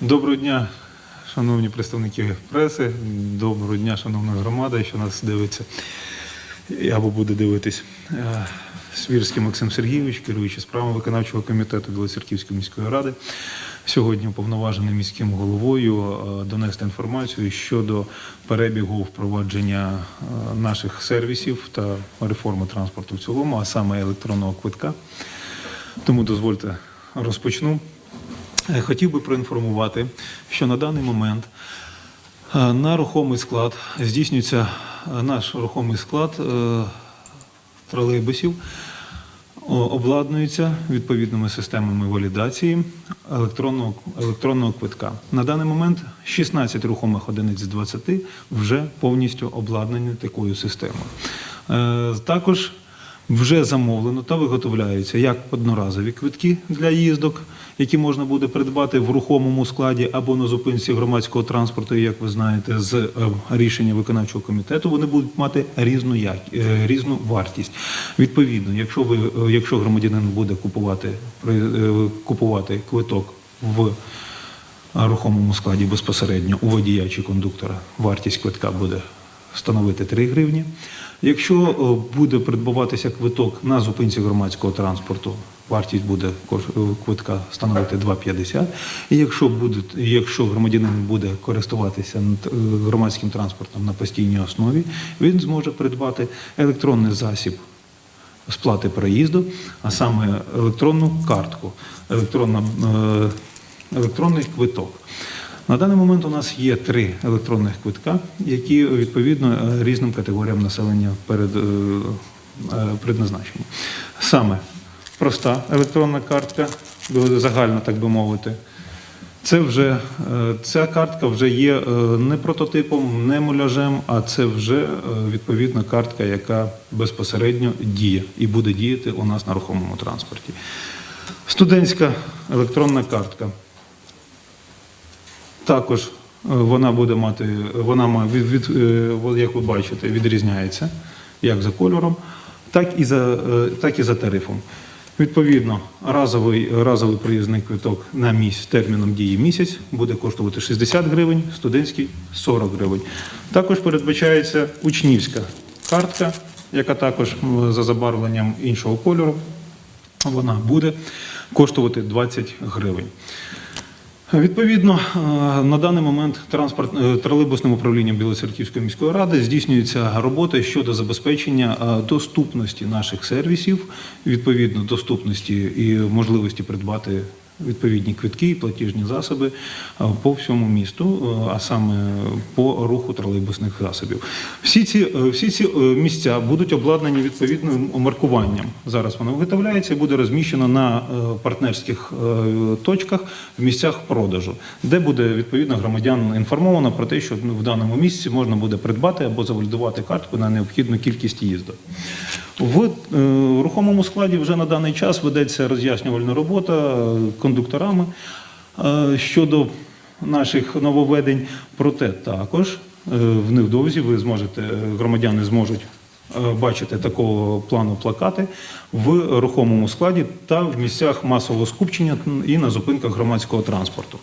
Доброго дня, шановні представники преси. Доброго дня, шановна громада, що нас дивиться або буде дивитись. Е, Свірський Максим Сергійович, керуючий справами виконавчого комітету Білоцерківської міської ради. Сьогодні уповноважений міським головою е, донести інформацію щодо перебігу впровадження е, наших сервісів та реформи транспорту в цілому, а саме електронного квитка. Тому дозвольте розпочну. Е, Хотів би проінформувати, що на даний момент е, на рухомий склад здійснюється е, наш рухомий склад тролейбусів, обладнується відповідними системами валідації електронного, електронного квитка. На даний момент 16 рухомих одиниць з 20 вже повністю обладнані такою системою. Також вже замовлено та виготовляються як одноразові квитки для їздок, які можна буде придбати в рухомому складі або на зупинці громадського транспорту, як ви знаєте, з е, рішення виконавчого комітету вони будуть мати різну як е, різну вартість. Відповідно, якщо ви е, якщо громадянин буде купувати купувати квиток в рухомому складі безпосередньо у водія чи кондуктора, вартість квитка буде становити 3 гривні. Якщо е, буде придбаватися квиток на зупинці громадського транспорту, вартість буде е, квитка становити 2,50. І якщо, буде, якщо громадянин буде користуватися е, громадським транспортом на постійній основі, він зможе придбати електронний засіб сплати проїзду, а саме електронну картку, електронна, електронний квиток. На даний момент у нас є три електронних квитка, які відповідно е, різним категоріям населення перед, е, е, предназначені. Саме проста електронна картка, загальна, так би мовити. Це вже ця картка вже є не прототипом, не муляжем, а це вже відповідна картка, яка безпосередньо діє і буде діяти у нас на рухомому транспорті. Студентська електронна картка. Також е, вона буде мати, вона має від, від, е, як ви бачите, відрізняється як за кольором, так і за, е, так і за тарифом. Відповідно, разовий, разовий проїзний квиток на місяць терміном дії місяць буде коштувати 60 гривень, студентський 40 гривень. Також передбачається учнівська картка, яка також за забарвленням іншого кольору, вона буде коштувати 20 гривень. Відповідно, е, на даний момент транспорт е, тролейбусним управлінням Білоцерківської міської ради здійснюється робота щодо забезпечення е, доступності наших сервісів, відповідно доступності і можливості придбати відповідні квитки і платіжні засоби е, по всьому місту, е, а саме по руху тролейбусних засобів. Всі ці, е, всі ці місця будуть обладнані відповідним маркуванням. Зараз воно виготовляється і буде розміщено на партнерських точках в місцях продажу, де буде відповідно громадян інформовано про те, що ну, в даному місці можна буде придбати або завалідувати картку на необхідну кількість їздок. В е, рухомому складі вже на даний час ведеться роз'яснювальна робота кондукторами е, щодо наших нововведень. Проте також е, в невдовзі ви зможете, громадяни зможуть бачити такого плану плакати в рухомому складі та в місцях масового скупчення і на зупинках громадського транспорту.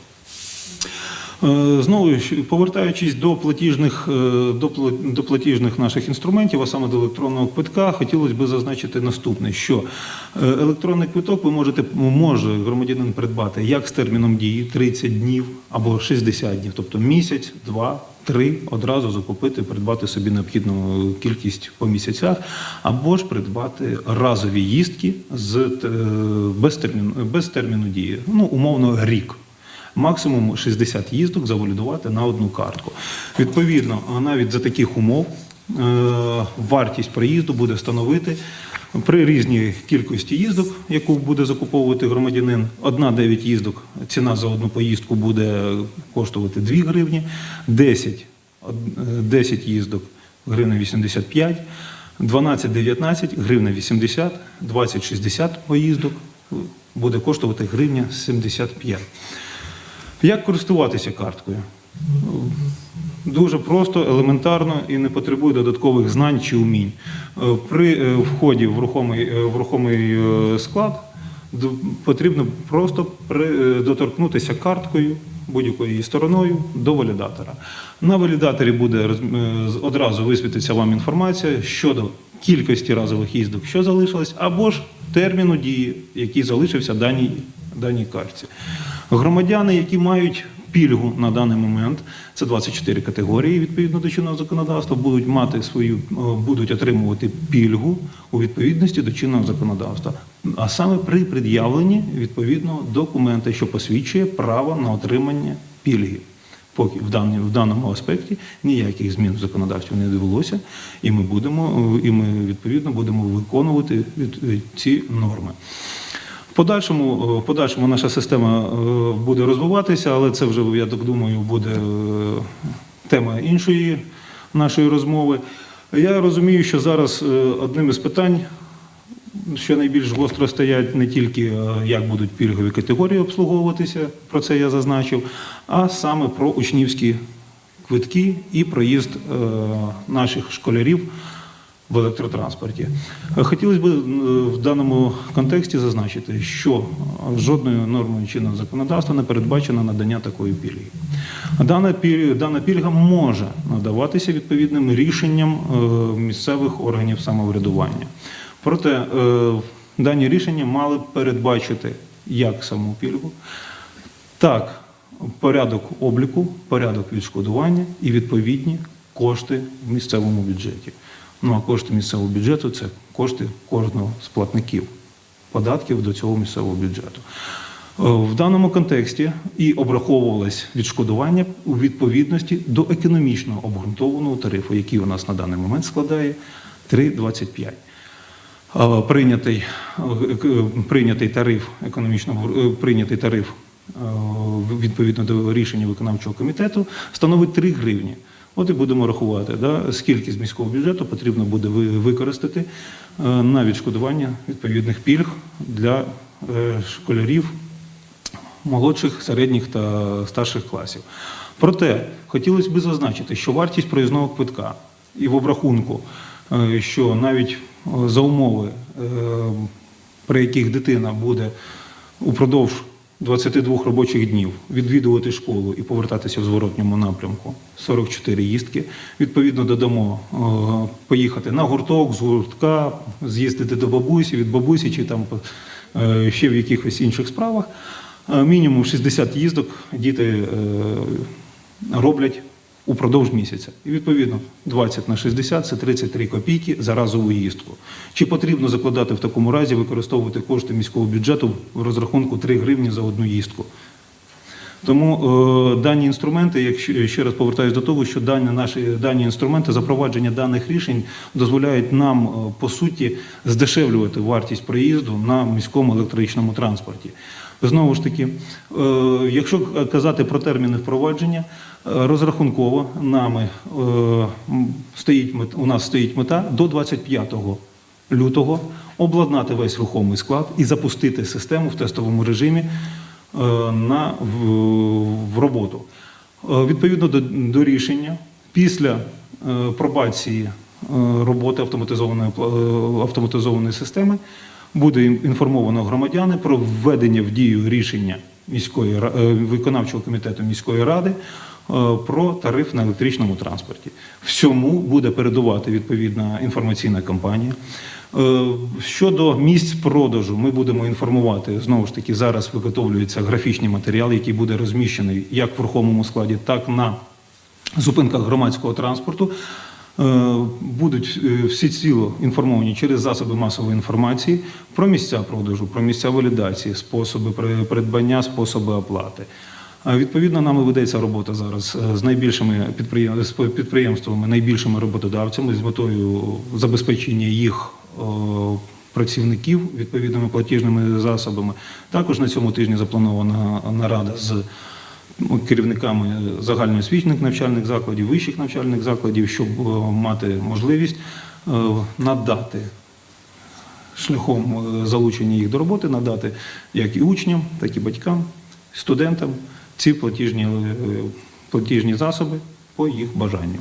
Е, Знову ж, повертаючись до платіжних, е, до платіжних наших інструментів, а саме до електронного квитка, хотілося б зазначити наступне: що е, електронний квиток ви можете може громадянин придбати як з терміном дії 30 днів або 60 днів, тобто місяць, два. Три одразу закупити, придбати собі необхідну кількість по місяцях, або ж придбати разові їздки з без терміну, без терміну дії, ну умовно рік максимум 60 їздок завалідувати на одну картку. Відповідно, навіть за таких умов е, вартість проїзду буде становити при різній кількості їздок, яку буде закуповувати громадянин. Одна 9 їздок, ціна за одну поїздку буде коштувати 2 гривні, 10, е, 10 їздок гривна 85, 12-19 гривна 80, 20-60 поїздок буде коштувати гривня 75. Як користуватися карткою? Дуже просто, елементарно і не потребує додаткових знань чи умінь. Е, При е, вході в рухомий, е, в рухомий склад потрібно просто доторкнутися карткою будь-якою її стороною до валідатора. На валідаторі буде одразу висвітиться вам інформація щодо кількості разових їздок, що залишилось, або ж терміну дії, який залишився даній, даній картці. Громадяни, які мають пільгу на даний момент, це 24 категорії відповідно до чинного законодавства, будуть мати свою, е, будуть отримувати пільгу у відповідності до чинного законодавства, а саме при пред'явленні відповідного документа, що посвідчує право на отримання пільги. Поки в даному, в даному аспекті ніяких змін в законодавстві не довелося, і ми будемо е, і ми відповідно будемо виконувати від- е, ці норми. Подальшому, е, в подальшому наша система е, буде розвиватися, але це вже, я так думаю, буде е, тема іншої нашої розмови. Я розумію, що зараз одним із питань, що найбільш гостро стоять не тільки як будуть пільгові категорії обслуговуватися, про це я зазначив, а саме про учнівські квитки і проїзд наших школярів в електротранспорті. Е, Хотілося б е, в даному контексті зазначити, що жодною нормою чинного законодавства не передбачено надання такої пільги. Дана пільга, дана пільга може надаватися відповідним рішенням е, місцевих органів самоврядування. Проте е, дані рішення мали б передбачити як саму пільгу, так порядок обліку, порядок відшкодування і відповідні кошти в місцевому бюджеті. Ну а кошти місцевого бюджету це кошти кожного з платників податків до цього місцевого бюджету. Е, В даному контексті і обраховувалось відшкодування у відповідності до економічно обґрунтованого тарифу, який у нас на даний момент складає 3,25. Е, Прийнятий, е, прийнятий тариф економічно прийнятий тариф відповідно до рішення виконавчого комітету становить 3 гривні. От і будемо рахувати, да, скільки з міського бюджету потрібно буде використати е, на відшкодування відповідних пільг для е, школярів молодших, середніх та старших класів. Проте хотілося б зазначити, що вартість проїзного квитка і в обрахунку, е, що навіть за умови, при яких дитина буде упродовж 22 робочих днів відвідувати школу і повертатися в зворотньому напрямку 44 їздки. Відповідно, додамо е, поїхати на гурток, з гуртка, з'їздити до бабусі, від бабусі чи там е, ще в якихось інших справах. Е, Мінімум 60 їздок діти роблять упродовж місяця. І відповідно 20 на 60 це 33 копійки за разову їздку. Чи потрібно закладати в такому разі використовувати кошти міського бюджету в розрахунку 3 гривні за одну їздку? Тому е, дані інструменти, якщо ще раз повертаюся до того, що дані наші дані інструменти запровадження даних рішень дозволяють нам е, по суті здешевлювати вартість проїзду на міському електричному транспорті. Знову ж таки, е, якщо казати про терміни впровадження, розрахунково нами е, стоїть у нас стоїть мета до 25 лютого обладнати весь рухомий склад і запустити систему в тестовому режимі е, на, в, в роботу. Е, Відповідно до, до рішення, після пробації роботи автоматизованої, автоматизованої системи буде ін- інформовано громадяни про введення в дію рішення міської виконавчого комітету міської ради про тариф на електричному транспорті. Всьому буде передувати відповідна інформаційна кампанія. Е, Щодо місць продажу, ми будемо інформувати знову ж таки. Зараз виготовлюється графічний матеріал, який буде розміщений як в рухомому складі, так на зупинках громадського транспорту. Е, Будуть е, всі ціло інформовані через засоби масової інформації про місця продажу, про місця валідації, способи придбання, способи оплати. Відповідно, нами ведеться робота зараз е, з найбільшими підприєм- підприємствами, найбільшими роботодавцями з метою забезпечення їх працівників відповідними платіжними засобами. Також на цьому тижні запланована нарада з ну, керівниками загальноосвітніх навчальних закладів, вищих навчальних закладів, щоб е, мати можливість е, надати шляхом залучення їх до роботи, надати як і учням, так і батькам, студентам ці платіжні, е, платіжні засоби по їх бажанню.